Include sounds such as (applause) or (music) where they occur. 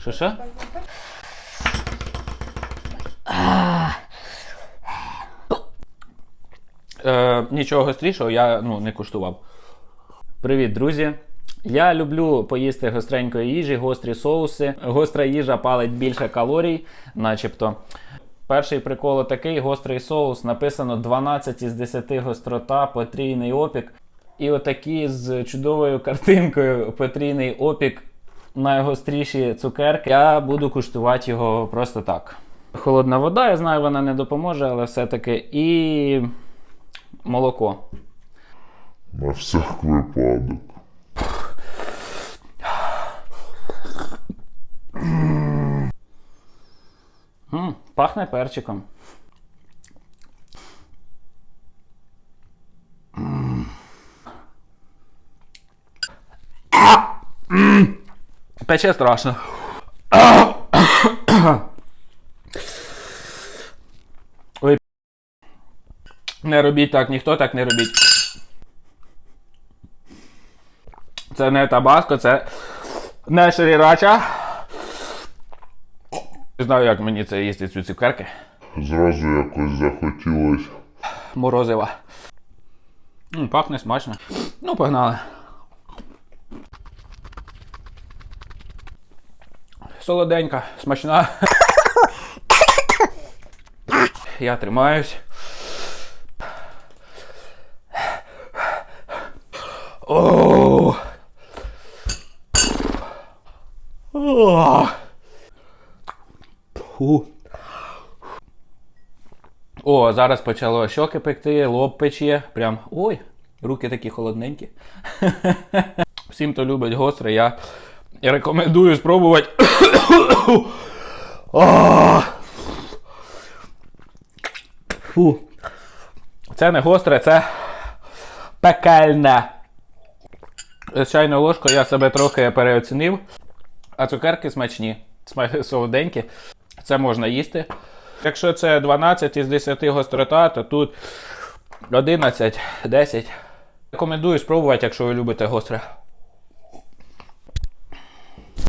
Що що? Е, нічого гострішого я ну, не куштував. Привіт, друзі! Я люблю поїсти гостренької їжі, гострі соуси. Гостра їжа палить більше калорій, начебто. Перший прикол такий: гострий соус. Написано 12 із 10 гострота, потрійний опік. І отакі з чудовою картинкою потрійний опік найгостріші цукерки. Я буду куштувати його просто так. Холодна вода, я знаю, вона не допоможе, але все-таки. І молоко. На всяк випадок. М, пахне перчиком. М. Пече страшно. Ой. Не робіть так, ніхто так не робіть. Це не табаско, це не шрірача. Не знаю, як мені це їсти цю цукерки. Зразу якось захотілося. Морозива. М, пахне смачно. Ну, погнали. Солоденька, смачна. Я тримаюсь. О! О! Зараз почало щоки пекти, лоб пече. Прям ой, руки такі холодненькі. Всім, хто любить гостре, я рекомендую спробувати. (coughs) Фу. Це не гостре, це пекельне. З чайною ложкою я себе трохи переоцінив. А цукерки смачні, сма- солоденькі. Це можна їсти. Якщо це 12 із 10 гострота, то тут 11, 10. Рекомендую спробувати, якщо ви любите гостре.